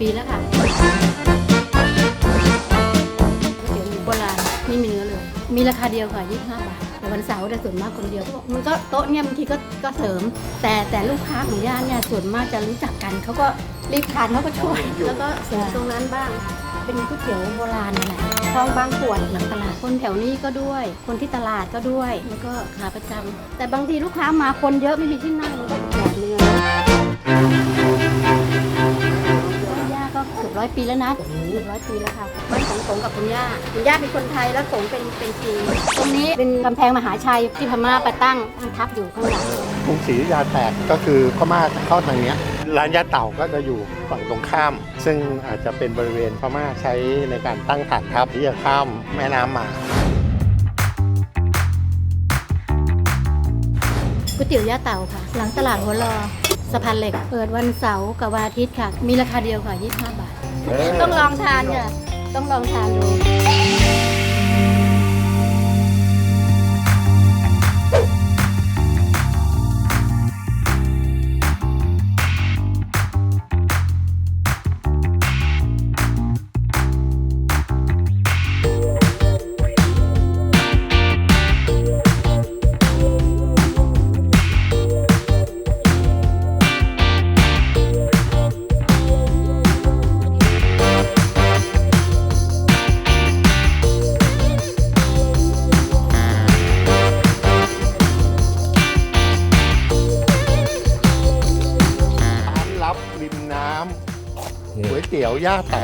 ปีแล้วค่ะก๋วยเตี๋ยวหมูโบราณไม่มีเนื้อเลย มีราคาเดียวค่ะ 25 บาท แต่วันเสาร์แต่ส่วนมากคนเดียวมันก็โต๊ะเนี่ยบางทีก็ก็เสริม แต่แต่ลูกค้าของย่านเนี่ยส่วนมากจะรู้จักกันเขาก็รีบทานเขาก็ช่วย แล้วก็เสริมตรงนั้นบ้าง เป็นก๋วยเตี๋ยวโบราณนั่นแหละคลองบางขวดหลังตลาดคนแถวนี้ก็ด้วย คนที่ตลาดก็ด้วย แล้วก็ขาประจำแต่บางทีลูกค้ามาคนเยอะไม่มีที่นั่งมันก็แบบเนื้อย่ ร้อยปีแล้วนะเกือบร้อยปีแล้วค่ะบ้านของสงกับคุณย่าคุณย่าเป็นคนไทยแล้วสงเป็นเป็นจีนตรงนี้เป็นกำแพงมหาชัยที่พม่าไปตั้งตั้งทับอยู่ข้างหลังกรุงศรีอยุธยาแตกก็คือพม่าเข้าทางเนี้ยร้านยาเต่าก็จะอยู่ฝั่งตรงข้าม ซึ่งอาจจะเป็นบริเวณพม่าใช้ในการตั้งฐานทัพที่จะข้ามแม่น้ำมาก๋วยเตี๋ยวย่าเต่าค่ะ หลังตลาดหัวรอสะพานเหล็ก เปิดวันเสาร์กับวันอาทิตย์ค่ะ มีราคาเดียวค่ะ 25 บาท ต้องลองทานค่ะ ต้องลองทานดู ก๋วยเตี๋ยวย่าเต่า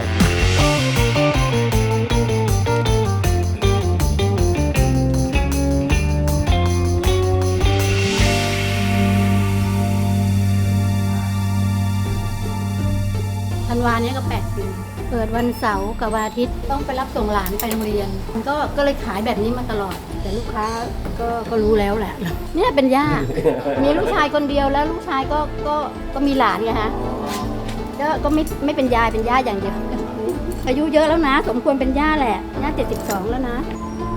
ธันวาเนี้ยก็8ปี เปิดวันเสาร์กับวันอาทิตย์ ต้องไปรับส่งหลานไปโรงเรียน มันก็ก็เลยขายแบบนี้มาตลอด แต่ลูกค้าก็ก็รู้แล้วแหละ เนี่ยเป็นย่า มีลูกชายคนเดียวแล้วลูกชายก็ก็ก็มีหลานไงฮะ ก็ก็ไม่ไม่เป็นยายเป็นย่าอย่างเดียวอายุเยอะแล้วนะ สมควรเป็นย่าแหละย่าเจ็ดสิบสองแล้วนะ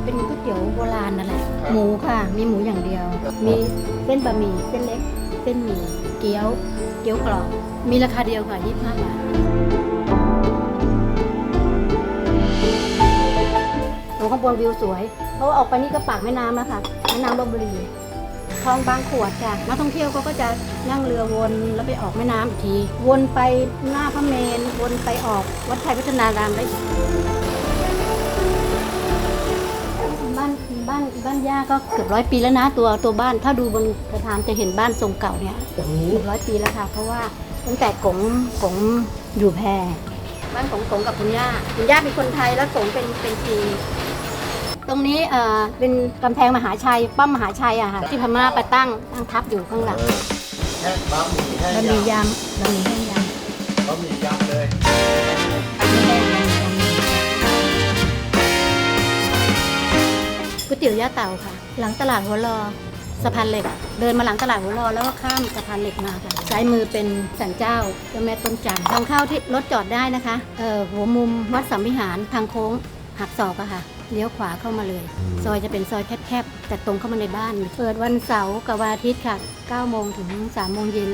เป็นก๋วยเตี๋ยวโบราณนั่นแหละหมูค่ะ มีหมูอย่างเดียว มีเส้นบะหมี่เส้นเล็ก เส้นหมี่เกี๊ยว เกี๊ยวกรอบมีราคาเดียวค่ะ25บาทตรงข้างบนวิวสวยเพราะว่าออกไปนี่ก็ปากแม่น้ำแล้วค่ะแม่น้ำลบบุรี คลองบางขวดค่ะนักท่องเที่ยวเขาก็จะนั่งเรือวนแล้วไปออกแม่น้ำอีกที วนไปหน้าพระเมรุวนไปออกวัดไทยพัฒนารามได้อีกบ้านบ้านบ้านย่าก็เกือบร้อยปีแล้วนะตัวตัวบ้านถ้าดูบนกระถางจะเห็นบ้านทรงเก่าเนี่ยเกือบร้อยปีแล้วค่ะ เพราะว่าตั้งแต่กงกงอยู่แพรบ้านของสงกับคุณย่าคุณย่าเป็นคนไทยแล้วสงเป็นเป็นจีน ตรงนี้เอ่อเป็นกำแพงมหาชัยป้อมมหาชัยอะค่ะที่พม่าไปตั้งตั้งทับอยู่ข้างหลังแค่บะหมี่แห้งบะหมี่ยยำบะหมี่แห้งยำำบะหมี่ยำเลยไม่แห้งบะหมี่ยำก๋วยเตี๋ยวย่าเต่าค่ะ หลังตลาดหัวรอสะพานเหล็ก เดินมาหลังตลาดหัวรอแล้วก็ข้ามสะพานเหล็กมาค่ะซ้ายมือเป็นสันเจ้าเจ้าแม่ต้นจันทร์ทางเข้าที่รถจอดได้นะคะเอ่อหัวมุมวัดสัมวิหารทางโค้งหักศอกอะค่ะ เลี้ยวขวาเข้ามาเลย ซอยจะเป็นซอยแคบๆ แต่ตรงเข้ามาในบ้าน เปิดวันเสาร์กับวันอาทิตย์ค่ะ9โมงถึง3โมงเย็น